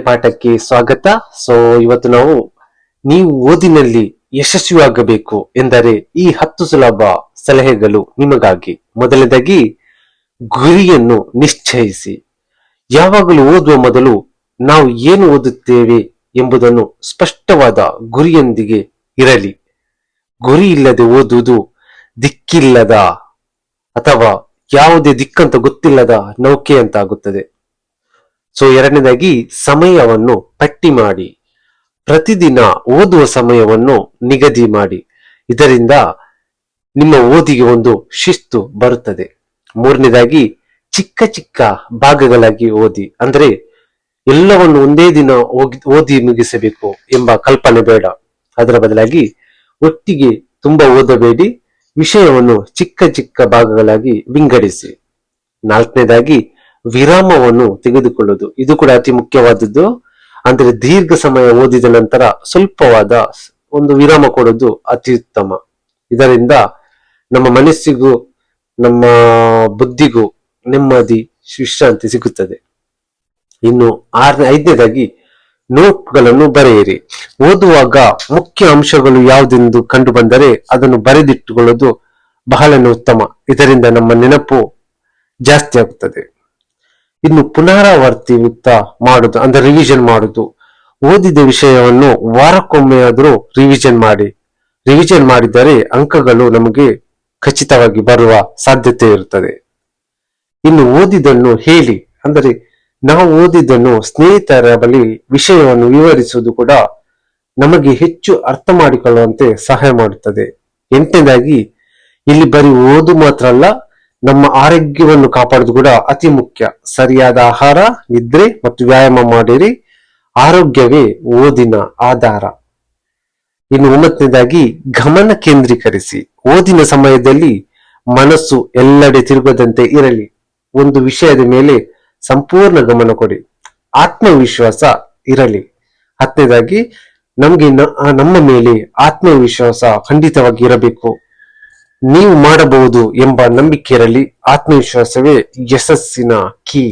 ಪಾಠಕ್ಕೆ ಸ್ವಾಗತ. ಸೊ ಇವತ್ತು ನಾವು ನೀವು ಓದಿನಲ್ಲಿ ಯಶಸ್ವಿಯಾಗಬೇಕು ಎಂದರೆ ಈ ಹತ್ತು ಸುಲಭ ಸಲಹೆಗಳು ನಿಮಗಾಗಿ. ಮೊದಲನೇದಾಗಿ, ಗುರಿಯನ್ನು ನಿಶ್ಚಯಿಸಿ. ಯಾವಾಗಲೂ ಓದುವ ಮೊದಲು ನಾವು ಏನು ಓದುತ್ತೇವೆ ಎಂಬುದನ್ನು ಸ್ಪಷ್ಟವಾದ ಗುರಿಯೊಂದಿಗೆ ಇರಲಿ. ಗುರಿ ಇಲ್ಲದೆ ಓದುವುದು ದಿಕ್ಕಿಲ್ಲದ ಅಥವಾ ಯಾವುದೇ ದಿಕ್ಕಂತ ಗೊತ್ತಿಲ್ಲದ ನೌಕೆ ಅಂತ ಆಗುತ್ತದೆ ಸೊ ಎರಡನೇದಾಗಿ ಸಮಯವನ್ನು ಪಟ್ಟಿ ಮಾಡಿ. ಪ್ರತಿದಿನ ಓದುವ ಸಮಯವನ್ನು ನಿಗದಿ ಮಾಡಿ. ಇದರಿಂದ ನಿಮ್ಮ ಓದಿಗೆ ಒಂದು ಶಿಸ್ತು ಬರುತ್ತದೆ. ಮೂರನೇದಾಗಿ ಚಿಕ್ಕ ಚಿಕ್ಕ ಭಾಗಗಳಾಗಿ ಓದಿ. ಅಂದ್ರೆ ಎಲ್ಲವನ್ನು ಒಂದೇ ದಿನ ಓದಿ ಮುಗಿಸಬೇಕು ಎಂಬ ಕಲ್ಪನೆ ಬೇಡ. ಅದರ ಬದಲಾಗಿ ಒಟ್ಟಿಗೆ ತುಂಬಾ ಓದಬೇಡಿ. ವಿಷಯವನ್ನು ಚಿಕ್ಕ ಚಿಕ್ಕ ಭಾಗಗಳಾಗಿ ವಿಂಗಡಿಸಿ. ನಾಲ್ಕನೇದಾಗಿ ವಿರಾಮವನ್ನು ತೆಗೆದುಕೊಳ್ಳೋದು ಇದು ಕೂಡ ಅತಿ ಮುಖ್ಯವಾದದ್ದು. ಅಂದ್ರೆ ದೀರ್ಘ ಸಮಯ ಓದಿದ ನಂತರ ಸ್ವಲ್ಪವಾದ ಒಂದು ವಿರಾಮ ಕೊಡೋದು ಅತ್ಯುತ್ತಮ. ಇದರಿಂದ ನಮ್ಮ ಮನಸ್ಸಿಗೂ, ನಮ್ಮ ಬುದ್ಧಿಗೂ ನೆಮ್ಮದಿ, ವಿಶ್ರಾಂತಿ ಸಿಗುತ್ತದೆ. ಇನ್ನು ಆರನೇ, ಐದನೇದಾಗಿ ನೋಟ್ಗಳನ್ನು ಬರೆಯಿರಿ. ಓದುವಾಗ ಮುಖ್ಯ ಅಂಶಗಳು ಯಾವುದೆಂದು ಕಂಡು ಬಂದರೆ ಅದನ್ನು ಬರೆದಿಟ್ಟುಕೊಳ್ಳೋದು ಬಹಳನೇ ಉತ್ತಮ. ಇದರಿಂದ ನಮ್ಮ ನೆನಪು ಜಾಸ್ತಿ ಆಗುತ್ತದೆ. ಇನ್ನು ಪುನರಾವರ್ತಿಯುತ್ತ ಮಾಡುದು, ಅಂದ್ರೆ ರಿವಿಷನ್ ಮಾಡುದು. ಓದಿದ ವಿಷಯವನ್ನು ವಾರಕ್ಕೊಮ್ಮೆ ಆದರೂ ರಿವಿಷನ್ ಮಾಡಿ. ರಿವಿಷನ್ ಮಾಡಿದರೆ ಅಂಕಗಳು ನಮಗೆ ಖಚಿತವಾಗಿ ಬರುವ ಸಾಧ್ಯತೆ ಇರುತ್ತದೆ. ಇನ್ನು ಓದಿದನ್ನು ಹೇಳಿ, ಅಂದರೆ ನಾವು ಓದಿದ್ದನ್ನು ಸ್ನೇಹಿತರ ಬಳಿ ವಿಷಯವನ್ನು ವಿವರಿಸುವುದು ಕೂಡ ನಮಗೆ ಹೆಚ್ಚು ಅರ್ಥ ಮಾಡಿಕೊಳ್ಳುವಂತೆ ಸಹಾಯ ಮಾಡುತ್ತದೆ. ಎಂಟನೇದಾಗಿ, ಇಲ್ಲಿ ಬರೀ ಓದು ಮಾತ್ರ ಅಲ್ಲ ನಮ್ಮ ಆರೋಗ್ಯವನ್ನು ಕಾಪಾಡೋದು ಕೂಡ ಅತಿ ಮುಖ್ಯ. ಸರಿಯಾದ ಆಹಾರ, ನಿದ್ರೆ ಮತ್ತು ವ್ಯಾಯಾಮ ಮಾಡಿರಿ. ಆರೋಗ್ಯವೇ ಓದಿನ ಆಧಾರ. ಇನ್ನು ಒಂಬತ್ತನೇದಾಗಿ ಗಮನ ಕೇಂದ್ರೀಕರಿಸಿ. ಓದಿನ ಸಮಯದಲ್ಲಿ ಮನಸ್ಸು ಎಲ್ಲೆಡೆ ತಿರುಗದಂತೆ ಇರಲಿ. ಒಂದು ವಿಷಯದ ಮೇಲೆ ಸಂಪೂರ್ಣ ಗಮನ ಕೊಡಿ. ಆತ್ಮವಿಶ್ವಾಸ ಇರಲಿ. ಹತ್ತನೇದಾಗಿ ನಮ್ಗೆ ನಮ್ಮ ಮೇಲೆ ಆತ್ಮವಿಶ್ವಾಸ ಖಂಡಿತವಾಗಿ ಇರಬೇಕು. ನೀವು ಮಾಡಬಹುದು ಎಂಬ ನಂಬಿಕೆ ಇರಲಿ ಆತ್ಮವಿಶ್ವಾಸವೇ ಯಶಸ್ಸಿನ ಕೀ.